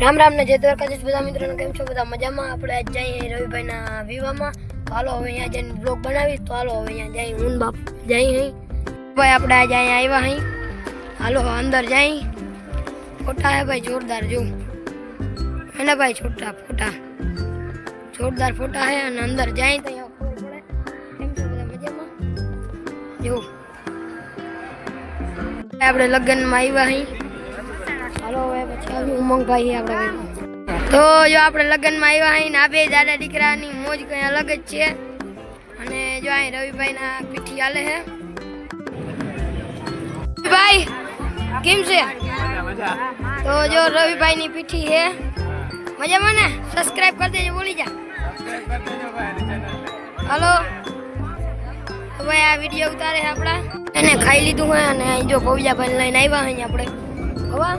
રામ રામ ને જય દ્વારકાધીશ બધા મિત્રોને કેમ છો બધા મજામાં આપણે આજ જઈએ રવિભાઈના વિવાહમાં તો હાલો હવે અહીંયા જઈને બ્લોગ બનાવી તો હાલો હવે અહીંયા જઈ હું ને બાપ જઈ અહીં ભાઈ આપણે આજે અહીંયા આવ્યા અહીં હાલો અંદર જઈ ફોટા હે ભાઈ જોરદાર જો હે ને ભાઈ છોટા ફોટા જોરદાર ફોટા હે અને અંદર જાય તો અહીંયા ખબર પડે કેમ છો બધા મજામાં જો આપણે લગ્નમાં આવ્યા અહીં તો જો આપણે લગ્નમાં આવ્યા અહીં ને આ બે દાદા દીકરાની મોજ કઈ અલગ જ છે. અને જો અહીં રવિભાઈના પીઠી હાલે છે ભાઈ કેમ છે? તો જો રવિભાઈની પીઠી હે. મજામાં ને? સબસ્ક્રાઇબ કરી દેજો, બોલી જા. હલો. ભાઈ, આ વીડિયો ઉતારે છે આપણા. એને ખાઈ લીધું હોય અને અહીં જો ભવિજાભાઈ લઈને આવ્યા અહીં આપણે. હવા.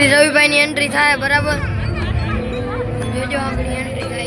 આગળ રવિભાઈની એન્ટ્રી થાય બરાબર? જોજો આપણી એન્ટ્રી થાય.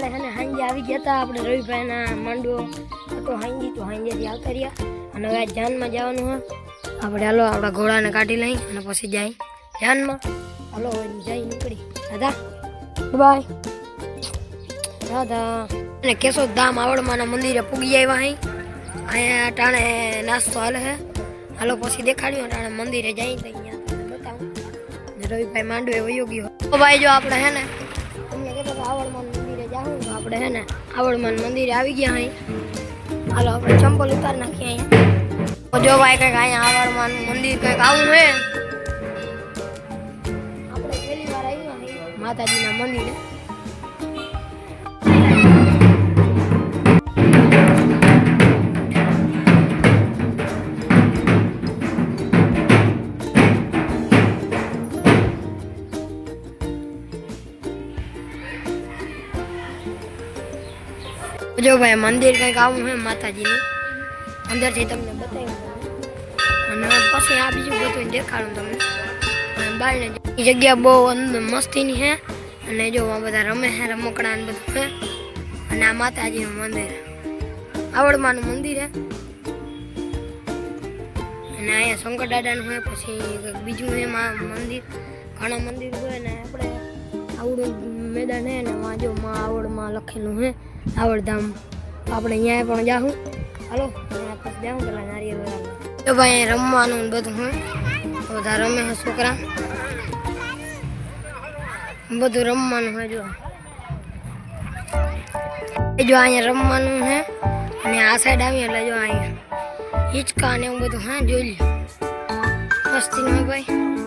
કાલે અને હાંજે આવી ગયા હતા આપણે રવિભાઈના માંડવો. હતો હાંજી તો હાંજેથી આવતા રહ્યા. અને હવે જાનમાં જવાનું હોય આપણે હાલો આપણા ઘોડાને કાઢી લઈ અને પછી જાય જાનમાં. હાલો જઈ નીકળી. દાદા બાય. દાદા અને કેશોદ ધામ આવડમાના મંદિરે પૂગી આવ્યા અહીં અહીંયા ટાણે નાસ્તો હાલે છે હાલો પછી દેખાડ્યું ટાણે મંદિરે જઈ તો અહીંયા બતાવું. રવિભાઈ માંડવે વયો ગયો. ભાઈ જો આપણે હે ને તમને કહેતો મંદિરે જાઉં તો આપણે હે ને આવડમાન મંદિરે આવી ગયા અહીં હાલો, આપણે ચંપલ ઉતાર નાખીએ અહીંયા. જો ભાઈ કંઈક અહીંયા આવડમાન મંદિર કંઈક આવું છે. આપણે પહેલી વાર આવ્યા માતાજીના મંદિરે. જો ભાઈ મંદિર કંઈક આવું છે માતાજીનું અંદરથી તમને બતાવ્યું અને પછી આ બીજું બધું દેખાડું તમને અને બહારને એ જગ્યા બહુ અંદર મસ્તીની છે અને જો આ બધા રમે છે રમકડા ને બધું છે અને આ માતાજીનું મંદિર આવડમાનું મંદિર છે અને અહીંયા શંકર દાદાનું હોય પછી કંઈક બીજું છે એમાં મંદિર ઘણા મંદિર હોય ને આપણે આવડું મેદાન છે ને વાં જો માં આવડમાં લખેલું છે આવડધામ. આપણે અહીંયા પણ જાઉં હાલો પછી જાઉં પેલા વાળા. જો ભાઈ રમવાનું ને બધું, હું? બધા રમે છે છોકરા. બધું રમવાનું હોય જો. જો અહીંયા રમવાનું છે અને આ સાઈડ આવી, એટલે જો અહીંયા હિંચકા ને એવું બધું, હા, જોઈ લ્યો. મસ્તી નો ભાઈ.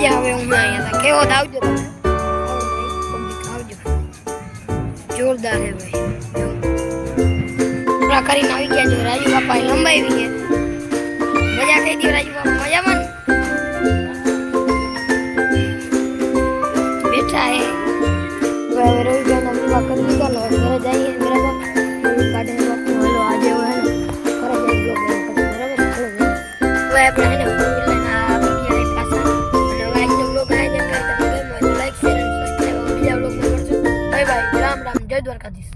મજા આવે હું અહીંયા કેવો આવજો તમે? આવજો જોરદાર હે ભાઈ. કરીને આવી ગયા જો. રાજુ બાપા લંબાવી ગયા મજા કઈ દો રાજુ બાપા.